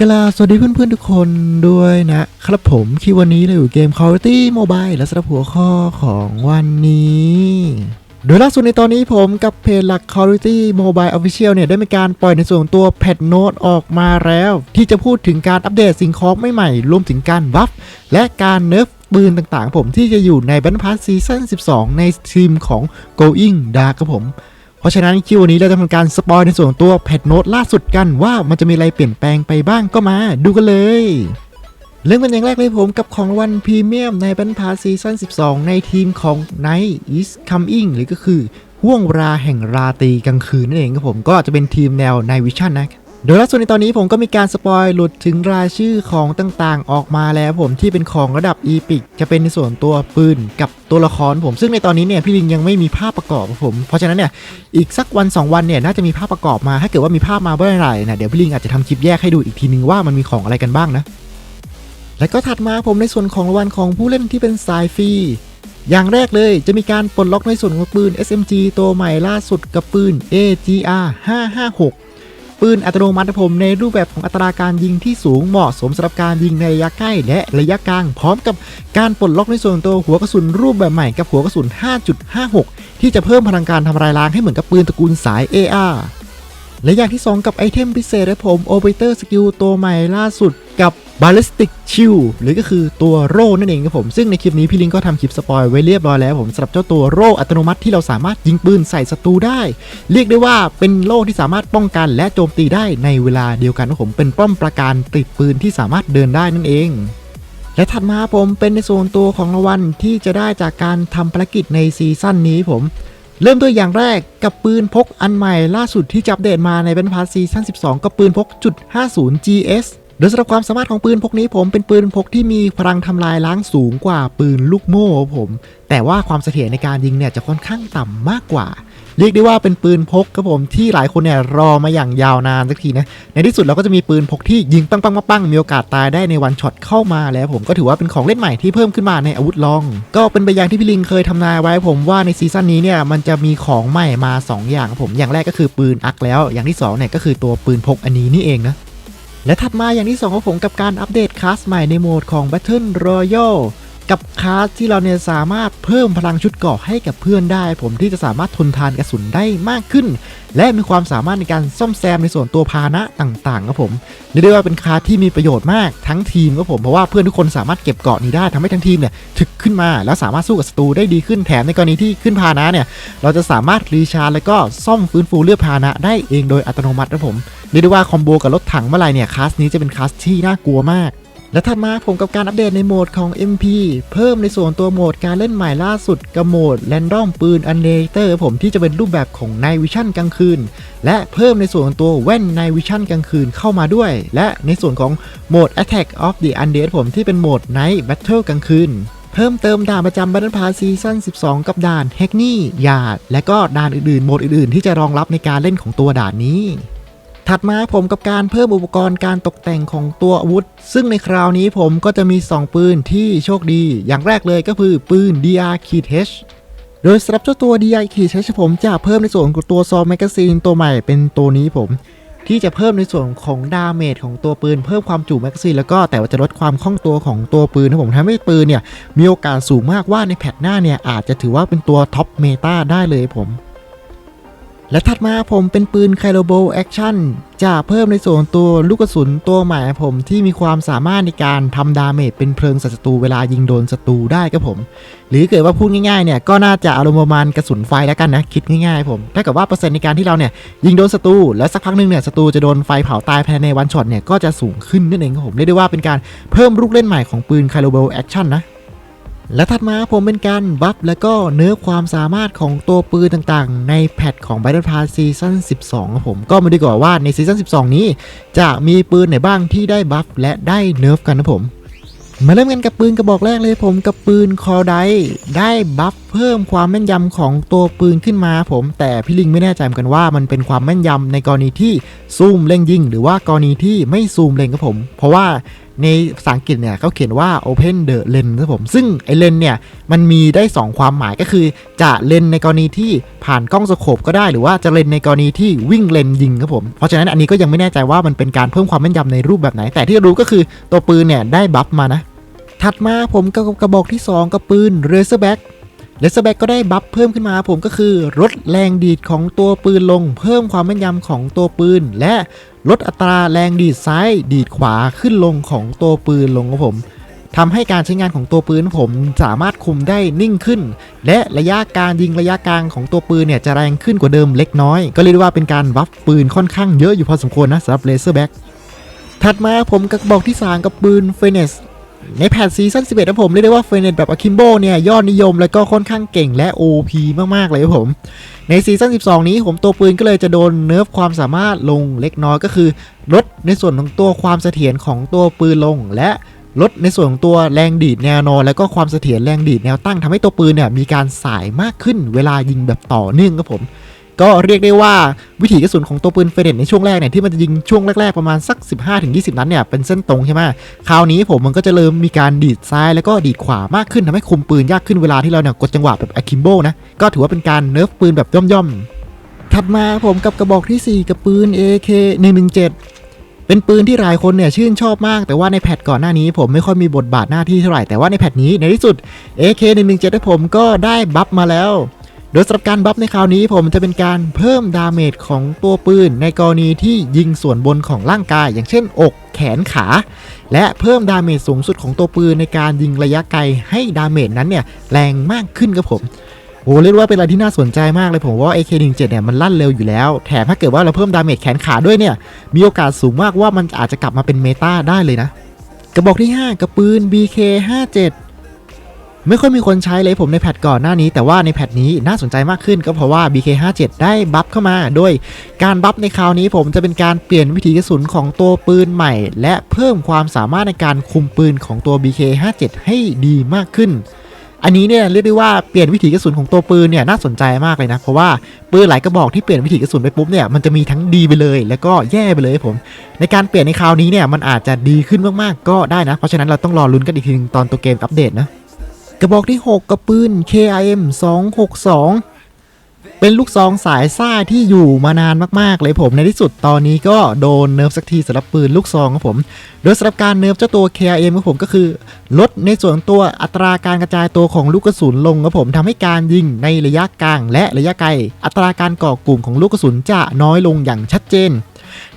กลาสวัสดีเพื่อนๆทุกคนด้วยนะครับผมคีวันนี้เราอยู่เกม Call of Duty Mobile และสำหรับหัวข้อของวันนี้ โดยล่าสุดในตอนนี้ผมกับเพจหลัก Call of Duty Mobile Official เนี่ย ได้มีการปล่อยในส่วนตัวแพทโนตออกมาแล้ว ที่จะพูดถึงการอัปเดตสิ่งของใหม่ๆรวมถึงการบัฟและการเนิร์ฟปืนต่างๆ ผมที่จะอยู่ในบันพัสซีซั่น 12 ในทีมของ Going Dark ครับผม เพราะฉะนั้นคิววันนี้เราจะทำการสปอยในส่วนตัวแพทโนตล่าสุดกันว่ามันจะมีอะไรเปลี่ยนแปลงไปบ้างก็มาดูกันเลยเริ่มกันอย่างแรกเลยผมกับของรางวันพรีเมียมในบันพาซีซั่น 12 ในทีมของ Night is Coming หรือก็คือห่วงเวลาแห่งราตรีกลางคืนนั่นเองครับผมก็จะเป็นทีมแนว Night Vision นะ โดยล่าสุดในตอนนี้ผมก็มีการสปอยหลุดถึงรายชื่อของต่างๆ ออกมาแล้วผมที่เป็นของระดับอีพิกจะเป็นในส่วนตัวปืนกับตัวละครผมซึ่งในตอนนี้เนี่ยพี่ลิงยังไม่มีภาพประกอบผม เพราะฉะนั้นเนี่ยอีกสักวัน 2 วันเนี่ยน่าจะมีภาพประกอบมาถ้าเกิดว่ามีภาพมาเมื่อไหร่นะเดี๋ยวพี่ลิงอาจจะทำคลิปแยกให้ดูอีกทีนึงว่ามันมีของอะไรกันบ้างนะและก็ถัดมาผมในส่วนของรางวัลของผู้เล่นที่เป็นสายฟรีอย่างแรกเลยจะมีการปลดล็อกในส่วนของปืน SMG ตัวใหม่ล่าสุดกับปืน AGR 556 ปืนอัตโนมัติผมในรูปแบบของอัตราการยิงที่สูงเหมาะสมสำหรับการยิงในระยะใกล้และระยะกลาง พร้อมกับการปลดล็อกในส่วนตัวหัวกระสุนรูปแบบใหม่กับหัวกระสุน 5.56 ที่จะเพิ่มพลังการทำลายล้างให้เหมือนกับปืนตระกูลสาย AR และอย่างที่ 2 กับไอเทมพิเศษและผม o p e r a t o r Skill ตัวใหม่ล่าสุดกับ Ballistic Shield หรือก็คือตัวโร่นั่นเองครับผม ซึ่งในคลิปนี้พี่ลิงก็ทำคลิปสปอยไว้เรียบร้อยแล้วผมสำหรับเจ้าตัวโร่อัตโนมัติที่เราสามารถยิงปืนใส่ศัตรูได้ เรียกได้ว่าเป็นโล่ที่สามารถป้องกันและโจมตีได้ในเวลาเดียวกันครับผมเป็นป้อมปราการติดปืนที่สามารถเดินได้นั่นเองและถัดมาผมเป็นในส่วนตัวของรางวัลที่จะได้จากการทำภารกิจในซีซั่นนี้ผม เริ่มด้วยอย่างแรกกับปืนพกอันใหม่ล่าสุดที่จับเดตมาในเป็นพาร์ซีซั่น12 กับปืนพกจุด50 GS โดยสำหรับความสามารถของปืนพกนี้ผมเป็นปืนพกที่มีพลังทำลายล้างสูงกว่าปืนลูกโม่ผม แต่ว่าความเสถียรในการยิงเนี่ยจะค่อนข้างต่ำมากกว่า เรียกได้ว่าเป็นปืนพกครับผมที่หลายคนเนี่ยรอมาอย่างยาวนานสักทีนะในที่สุดเราก็จะมีปืนพกที่ยิงปังปังปังปังมีโอกาสตายได้ในวันช็อตเข้ามาแล้วผมก็ถือว่าเป็นของเล่นใหม่ที่เพิ่มขึ้นมาในอาวุธลอง ก็เป็นไปอย่างที่พี่ลิงเคยทำนายไว้ผมว่าในซีซั่นนี้เนี่ยมันจะมีของใหม่มา 2 อย่างครับผมอย่างแรกก็คือปืนอักแล้ว อย่างที่2เนี่ยก็คือตัวปืนพกอันนี้นี่เองนะและถัดมาอย่างที่2ของผมกับการอัปเดตคลาสใหม่ในโหมดของ Battle Royale กับคาสที่เราเนี่ยสามารถเพิ่มพลังชุดเกาะให้กับเพื่อนได้ ผมที่จะสามารถทนทานกระสุนได้มากขึ้น และมีความสามารถในการซ่อมแซมในส่วนตัวพาหนะต่างๆครับผมเรียกได้ว่าเป็นคาสที่มีประโยชน์มากทั้งทีมครับผมเพราะว่าเพื่อนทุกคนสามารถเก็บเกาะนี้ได้ทำให้ทั้งทีมเนี่ยถึกขึ้นมาแล้วสามารถสู้กับศัตรูได้ดีขึ้นแถมในกรณีที่ขึ้นพาหนะเนี่ยเราจะสามารถรีชาร์จแล้วก็ซ่อมฟื้นฟูเลือดพาหนะได้เองโดยอัตโนมัติครับผมเรียกได้ว่าคอมโบกับรถถังเมื่อไหรเนี่ยคาสนี้จะเป็นคาสที่น่ากลัวมาก และถัดมาผมกับการอัปเดตในโหมดของ MP เพิ่มในส่วนตัวโหมดการเล่นใหม่ล่าสุดกับโหมด Random ปืน u n d e r t o r ผมที่จะเป็นรูปแบบของ Night Vision กลางคืน และเพิ่มในส่วนตัวแว่น Night Vision กลางคืนเข้ามาด้วย และในส่วนของโหมด Attack of the Undead ผมที่เป็นโหมด Night Battle กลางคืนเพิ่มเติมด่านประจำบัตเทิลพาซีซั่น 12 กับด่านแฮกนี่ยาด และก็ด่านอื่นๆ โหมดอื่นๆ ที่จะรองรับในการเล่นของตัวด่านนี้ ถัดมาผมกับการเพิ่มอุปกรณ์การตกแต่งของตัวอาวุธ ซึ่งในคราวนี้ผมก็จะมี 2 ปืนที่โชคดี อย่างแรกเลยก็คือปืน DR k h โดยสำหรับเจ้าตัว DR k h ผมจะเพิ่มในส่วนของตัวซอมแมกกาซีนตัวใหม่เป็นตัวนี้ผม ที่จะเพิ่มในส่วนของดาเมจของตัวปืน เพิ่มความจุแมกกาซีนแล้วก็แต่ว่าจะลดความคล่องตัวของตัวปืนนะผมทำให้ปืนเนี่ยมีโอกาสสูงมากว่าในแพทหน้าเนี่ยอาจจะถือว่าเป็นตัวท็อปเมตาได้เลยผม และถัดมาผมเป็นปืนไคโ o โบแอคชั่นจะเพิ่มในส่วนตัวลูกกระสุนตัวใหม่ผมที่มีความสามารถในการทำดาเมจเป็นเพลิงศัตรูเวลายิงโดนศัตรูได้ครับผม หรือเกิดว่าพูดง่ายๆเนี่ยก็น่าจะอารมณ์ประมาณกระสุนไฟแล้วกันนะคิดง่ายๆผมถ้าเกิดว่าเปอร์เซ็นต์ในการที่เราเนี่ยยิงโดนศัตรูแล้วสักพักหนึ่งเนี่ยศัตรูจะโดนไฟเผาตายภายในวันช็อตเนี่ยก็จะสูงขึ้นนั่นเองครับผมเรียกได้ว่าเป็นการเพิ่มลูกเล่นใหม่ของปืนไคโ o โบแอคชั่นนะ และถัดมาผมเป็นการบัฟและก็เนื้อความสามารถของตัวปืนต่างๆ ในแพทของ Battle Pass ซีซั่น12ครับผมก็มาดูก่อนว่าในซีซั่น12 นี้ จะมีปืนไหนบ้างที่ได้บัฟและได้เนิร์ฟกันนะผม มาเริ่มกันกับปืนกระบอกแรกเลยผมกับปืนคอไดได้บัฟ พิ่มความแม่นยำของตัวปืนขึ้นมาผม แต่พี่ลิงไม่แน่ใจเหมือนกันว่ามันเป็นความแม่นยำในกรณีที่ซูมเล็งยิง หรือว่ากรณีที่ไม่ซูมเล็งครับผม เพราะว่าในภาษาอังกฤษเนี่ยเขาเขียนว่า open the lens ครับผม ซึ่งไอเลนเนี่ยมันมีได้ 2 ความหมายก็คือ จะเลนในกรณีที่ผ่านกล้องสโคปก็ได้ หรือว่าจะเลนในกรณีที่วิ่งเลนยิงครับผม เพราะฉะนั้นอันนี้ก็ยังไม่แน่ใจว่ามันเป็นการเพิ่มความแม่นยำในรูปแบบไหน แต่ที่รู้ก็คือตัวปืนเนี่ยได้บัฟมานะ ถัดมาผมก็กระบอกที่ 2กับปืน Razorback เลสแบ็กก็ได้บัฟเพิ่มขึ้นมาผมก็คือลดแรงดีดของตัวปืนลง เพิ่มความแม่นยำของตัวปืน และลดอัตราแรงดีดซ้ายดีดขวาขึ้นลงของตัวปืนลงครับผมทำให้การใช้งานของตัวปืนผมสามารถคุมได้นิ่งขึ้น และระยะการยิงระยะกลางของตัวปืนเนี่ยจะแรงขึ้นกว่าเดิมเล็กน้อย ก็เรียกได้ว่าเป็นการบัฟปืนค่อนข้างเยอะอยู่พอสมควรนะสำหรับเลเซอร์แบ็กถัดมาผมกระบอกที่ 3 กับปืนเฟเนส ในแพทซีซั่น11นะผมเรียกได้ว่าเฟเนตแบบอะคิมโบเนี่ยยอดนิยมแล้วก็ค่อนข้างเก่งและ OP มากๆเลยครับผม ในซีซั่น12 นี้ผมตัวปืนก็เลยจะโดนเนิร์ฟความสามารถลงเล็กน้อยก็คือ ลดในส่วนของตัวความเสถียรของตัวปืนลงและลดในส่วนของตัวแรงดีดแนวนอน แล้วก็ความเสถียรแรงดีดแนวตั้งทำให้ตัวปืนเนี่ยมีการสายมากขึ้นเวลายิงแบบต่อเนื่องครับผม ก็เรียกได้ว่าวิถีกระสุนของตัวปืนเฟรเดตในช่วงแรกเนี่ยที่มันจะยิงช่วงแรกๆประมาณสัก 15-20 นัดเนี่ยเป็นเส้นตรงใช่ไหมคราวนี้ผมมันก็จะเริ่มมีการดีดซ้ายแล้วก็ดีดขวามากขึ้นทำให้คุมปืนยากขึ้นเวลาที่เราเนี่ยกดจังหวะแบบอะคิมโบนะก็ถือว่าเป็นการเนิร์ฟปืนแบบย่อมๆถัดมาผมกับกระบอกทีสี่ 4 กับปืน AK 117เป็นปืนที่หลายคนเนี่ยชื่นชอบมาก แต่ว่าในแพทก่อนหน้านี้ผมไม่ค่อยมีบทบาทหน้าที่เท่าไหร่ แต่ว่าในแพทนี้ในที่สุด AK 117ให้ผมก็ได้บัฟมาแล้ว โดยสำหรับการบัฟในคราวนี้ผมจะเป็นการเพิ่มดาเมจของตัวปืน ในกรณีที่ยิงส่วนบนของร่างกาย อย่างเช่น อกแขนขา และเพิ่มดาเมจสูงสุดของตัวปืนในการยิงระยะไกลให้ดาเมจนั้นเนี่ยแรงมากขึ้นครับผมโอ้เรียกว่าเป็นอะไรที่น่าสนใจมากเลยผมว่า AK17 เนี่ยมันลั่นเร็วอยู่แล้ว แถมถ้าเกิดว่าเราเพิ่มดาเมจแขนขาด้วยเนี่ย มีโอกาสสูงมากว่ามันอาจจะกลับมาเป็นเมตาได้เลยนะ กระบอกที่ 5กับปืน BK57 ไม่ค่อยมีคนใช้เลยผมในแพทก่อนหน้านี้ แต่ว่าในแพทนี้น่าสนใจมากขึ้นก็เพราะว่า BK57 ได้บัฟเข้ามา โดยการบัฟในคราวนี้ผมจะเป็นการเปลี่ยนวิธีกระสุนของตัวปืนใหม่ และเพิ่มความสามารถในการคุมปืนของตัว BK57 ให้ดีมากขึ้นอันนี้เนี่ยเรียกได้ว่าเปลี่ยนวิถีกระสุนของตัวปืนเนี่ยน่าสนใจมากเลยนะเพราะว่าปืนหลายกระบอกที่เปลี่ยนวิถีกระสุนไปปุ๊บเนี่ยมันจะมีทั้งดีไปเลย แล้วก็แย่ไปเลยผม ในการเปลี่ยนในคราวนี้เนี่ยมันอาจจะดีขึ้นมากๆก็ได้นะ เพราะฉะนั้นเราต้องรอลุ้นกันอีกทีนึงตอนตัวเกมอัปเดตนะ กระบอกที่ 6 กระปืน KIM 262 เป็นลูกซองสายซ่าที่อยู่มานานมากๆ เลยผมในที่สุดตอนนี้ก็โดนเนิร์ฟสักทีสำหรับปืนลูกซองครับผม โดยสำหรับการเนิร์ฟเจ้าตัว KIM ครับผมก็คือ ลดในส่วนตัวอัตราการกระจายตัวของลูกกระสุนลงครับผมทำให้การยิงในระยะกลางและระยะไกล อัตราการก่อกลุ่มของลูกกระสุนจะน้อยลงอย่างชัดเจน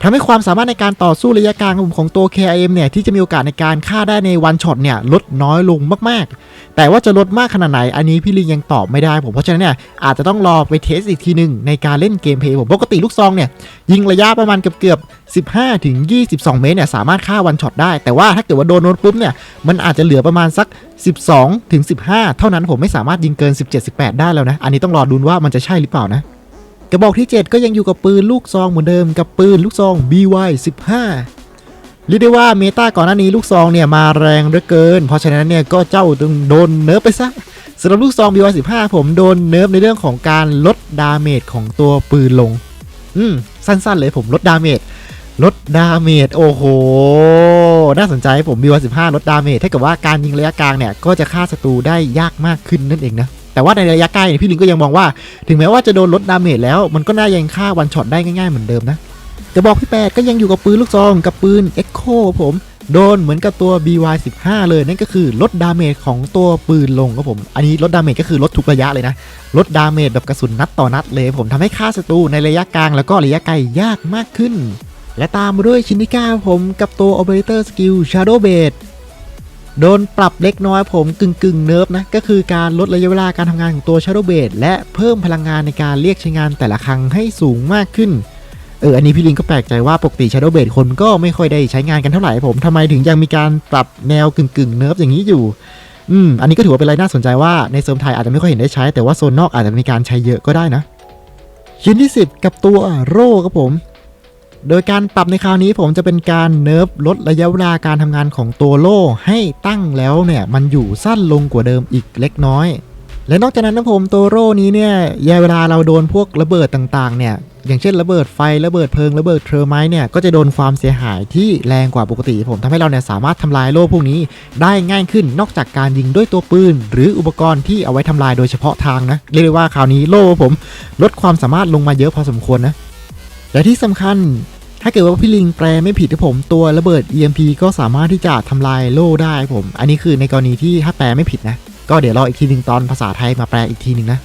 ทำให้ความสามารถในการต่อสู้ระยะกลางของตัว KIM เนี่ยที่จะมีโอกาสในการฆ่าได้ในวันช็อตเนี่ยลดน้อยลงมากๆ แต่ว่าจะลดมากขนาดไหน อันนี้พี่ลิงยังตอบไม่ได้ผม เพราะฉะนั้นเนี่ยอาจจะต้องรอไปเทสอีกทีหนึ่งในการเล่นเกมเพย์ผมปกติลูกซองเนี่ยยิงระยะประมาณเกือบเกือบ15ถึง22 เมตรเนี่ยสามารถฆ่าวันช็อตได้ แต่ว่าถ้าเกิดว่าโดนโน้ตปุ๊บเนี่ยมันอาจจะเหลือประมาณสัก 12ถึง15 เท่านั้นผมไม่สามารถยิงเกิน 17-18 ได้แล้วนะ อันนี้ต้องรอดูว่ามันจะใช่หรือเปล่านะ กระบอกที่ 7 ก็ยังอยู่กับปืนลูกซองเหมือนเดิมกับปืนลูกซอง BY 15 เรียกได้ว่าเมตาก่อนหน้านี้ลูกซองเนี่ยมาแรงเหลือเกิน เพราะฉะนั้นเนี่ยก็เจ้าต้องโดนเนิร์ฟไปซะสำหรับลูกซอง BY 15 ผมโดนเนิร์ฟในเรื่องของการลดดาเมจของตัวปืนลง อืม สั้นๆเลยผมลดดาเมจลดดาเมจโอ้โห น่าสนใจผม BY 15 ลดดาเมจถ้าเกิดว่าการยิงระยะกลางเนี่ยก็จะฆ่าศัตรูได้ยากมากขึ้นนั่นเองนะ แต่ว่าในระยะใกล้เนี่ยพี่ลิงก็ยังมองว่า ถึงแม้ว่าจะโดนลดดาเมจแล้วมันก็น่ายังฆ่าวันช็อตได้ง่ายๆเหมือนเดิมนะกระบอกที่8ก็ยังอยู่กับปืนลูกซองกับปืน Echo ผมโดนเหมือนกับตัว BY15 เลยนั่นก็คือลดดาเมจของตัวปืนลงครับผม อันนี้ลดดาเมจก็คือลดทุกระยะเลยนะ ลดดาเมจแบบกระสุนนัดต่อนัดเลยผมทำให้ฆ่าศัตรูในระยะกลางแล้วก็ระยะไกลยากมากขึ้น และตามมาด้วยชินที่9ผมกับตัว Operator Skill Shadow Blade โดนปรับเล็กน้อยผมกึ่งกึ่งเนิร์ฟนะ ก็คือการลดระยะเวลาการทำงานของตัว Shadow b l a d และเพิ่มพลังงานในการเรียกใช้งานแต่ละครั้งให้สูงมากขึ้น เออ อันนี้พี่ลิงก็แปลกใจว่าปกติ Shadow b l a d คนก็ไม่ค่อยได้ใช้งานกันเท่าไหร่ผมทำไมถึงยังมีการปรับแนวกึ่งกึ่งเนิร์ฟอย่างนี้อยู่ อืม อันนี้ก็ถือว่าเป็นอะไรน่าสนใจว่าในเซิร์ฟไทยอาจจะไม่ค่อยเห็นได้ใช้แต่ว่าโซนนอกอาจจะมีการใช้เยอะก็ได้นะชิ้นที่ 10 กับตัวโร่ครับผม โดยการปรับในคราวนี้ผมจะเป็นการเนิร์ฟลดระยะเวลาการทำงานของตัวโล่ให้ตั้งแล้วเนี่ยมันอยู่สั้นลงกว่าเดิมอีกเล็กน้อย และนอกจากนั้นนะผมตัวโร่นี้เนี่ยยาเวลาเราโดนพวกระเบิดต่างๆเนี่ยอย่างเช่นระเบิดไฟระเบิดเพลิงระเบิดเทอร์ไมเนี่ยก็จะโดนความเสียหายที่แรงกว่าปกติผมทำให้เราเนี่ยสามารถทำลายโล่พวกนี้ได้ง่ายขึ้นนอกจากการยิงด้วยตัวปืน หรืออุปกรณ์ที่เอาไว้ทำลายโดยเฉพาะทางนะเรียกได้ว่าคราวนี้โล่ผมลดความสามารถลงมาเยอะพอสมควรนะ และที่สำคัญถ้าเกิดว่าพี่ลิงแปลไม่ผิดนะผมตัวระเบิด EMP ก็สามารถที่จะทำลายโล่ได้ผม อันนี้คือในกรณีที่ถ้าแปลไม่ผิดนะ ก็เดี๋ยวรออีกทีหนึ่งตอนภาษาไทยมาแปลอีกทีหนึ่งนะ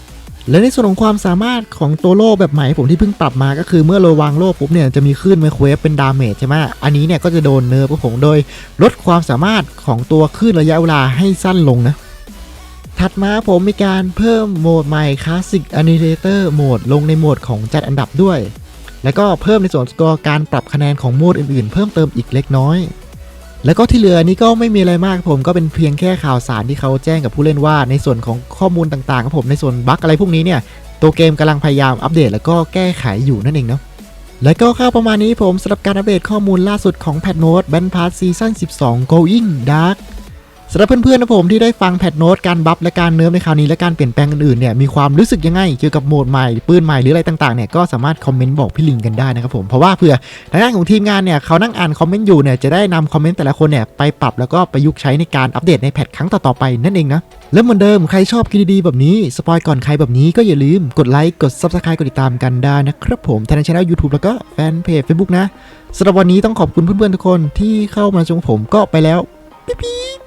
และในส่วนของความสามารถของตัวโล่แบบใหม่ผมที่เพิ่งปรับมาก็คือเมื่อเราวางโล่ปุ๊บเนี่ยจะมีคลื่นไมโครเวฟเป็นดาเมจใช่ไหมอันนี้เนี่ยก็จะโดนเนิร์ฟผมโดยลดความสามารถของตัวคลื่นระยะเวลาให้สั้นลงนะถัดมาผมมีการเพิ่มโหมดใหม่คลาสสิกอนิเลเตอร์โหมดลงในโหมดของจัดอันดับด้วย แล้วก็เพิ่มในส่วนของการปรับคะแนนของโหมดอื่นๆ เพิ่มเติมอีกเล็กน้อย แล้วก็ที่เหลือนี้ก็ไม่มีอะไรมากผมก็เป็นเพียงแค่ข่าวสารที่เขาแจ้งกับผู้เล่นว่า ในส่วนของข้อมูลต่างๆครับผมในส่วนบั๊กอะไรพวกนี้เนี่ยตัวเกมกำลังพยายามอัปเดต แล้วก็แก้ไขอยู่นั่นเองเนาะและก็ข้าวประมาณนี้ผมสำหรับการอัปเดตข้อมูลล่าสุดของแพทโน e แบนพาร์ซีซั่น12 Going Dark สำหรับเพื่อนๆนะผมที่ได้ฟังแพทโน e การบัฟและการเนิร์ฟในคราวนี้และการเปลี่ยนแปลงอื่นๆเนี่ยมีความรู้สึกยังไงเกี่ยวกับโหมดใหม่ปืนใหม่หรืออะไรต่างๆเนี่ยก็สามารถคอมเมนต์บอกพี่ลิงกันได้นะครับผมเพราะว่าเผื่อทางด้านของทีมงานเนี่ยเขานั่งอ่านคอมเมนต์อยู่เนี่ยจะได้นำคอมเมนต์แต่ละคนเนี่ยไปปรับแล้วก็ประยุกต์ใช้ในการอัปเดตในแพทครั้งต่อๆไปนั่นเองนะแล้วเหมือนเดิมใครชอบคลิปดีๆแบบนี้สปอยก่อนใครแบบนี้ก็อย่าลืมกดไลค์กด Subscribe กดติดตามกันได้นะครับผมทางช่อง YouTube แล้วก็แฟนเพจ Facebook นะสำหรับวันนี้ต้องขอบคุณเพื่อนๆทุกคนที่เข้ามาชมผมก็ไปแล้วปิ๊บ